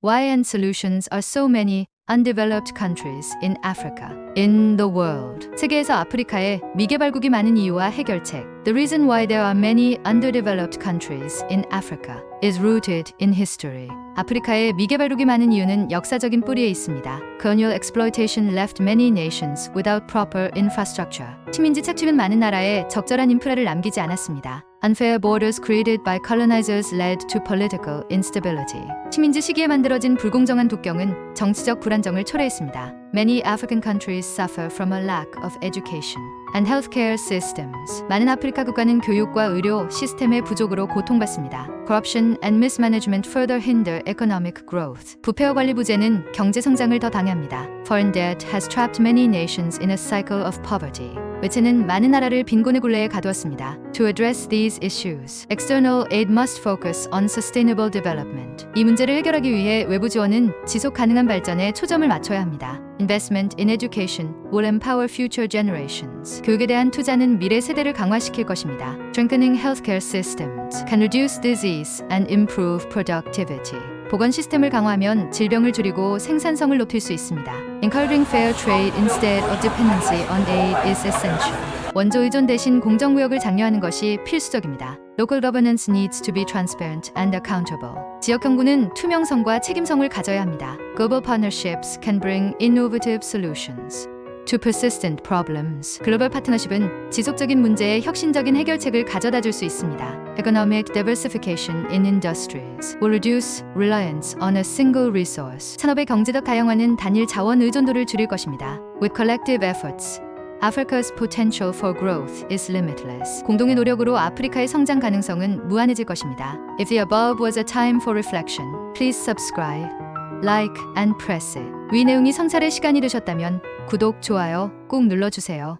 Why and solutions are so many undeveloped countries in Africa, in the world. 세계에서 아프리카에 미개발국이 많은 이유와 해결책. The reason why there are many underdeveloped countries in Africa is rooted in history. 아프리카에 미개발국이 많은 이유는 역사적인 뿌리에 있습니다. Colonial exploitation left many nations without proper infrastructure. 식민지 착취는 많은 나라에 적절한 인프라를 남기지 않았습니다. Unfair borders created by colonizers led to political instability. 식민지 시기에 만들어진 불공정한 국경은 정치적 불안정을 초래했습니다. Many African countries suffer from a lack of education and healthcare systems. 많은 아프리카 국가는 교육과 의료 시스템의 부족으로 고통받습니다. Corruption and mismanagement further hinder economic growth. 부패와 관리 부재는 경제 성장을 더 방해합니다. Foreign debt has trapped many nations in a cycle of poverty. 외채는 많은 나라를 빈곤의 굴레에 가두었습니다. To address these issues, external aid must focus on sustainable development. 이 문제를 해결하기 위해 외부 지원은 지속 가능한 발전에 초점을 맞춰야 합니다. Investment in education will empower future generations. 교육에 대한 투자는 미래 세대를 강화시킬 것입니다. Strengthening healthcare systems can reduce disease and improve productivity. 보건 시스템을 강화하면 질병을 줄이고 생산성을 높일 수 있습니다. Encouraging fair trade instead of dependency on aid is essential. 원조 의존 대신 공정 무역을 장려하는 것이 필수적입니다. Local governance needs to be transparent and accountable. 지역 정부는 투명성과 책임성을 가져야 합니다. Global partnerships can bring innovative solutions. To persistent problems. 글로벌 파트너십은 지속적인 문제에 혁신적인 해결책을 가져다 줄 수 있습니다. Economic diversification in industries will reduce reliance on a single resource. 산업의 경제적 다양화는 단일 자원 의존도를 줄일 것입니다. With collective efforts, Africa's potential for growth is limitless. 공동의 노력으로 아프리카의 성장 가능성은 무한해질 것입니다. If the above was a time for reflection, please subscribe, like, and press it. 위 내용이 성찰의 시간이 되셨다면 구독, 좋아요 꼭 눌러주세요.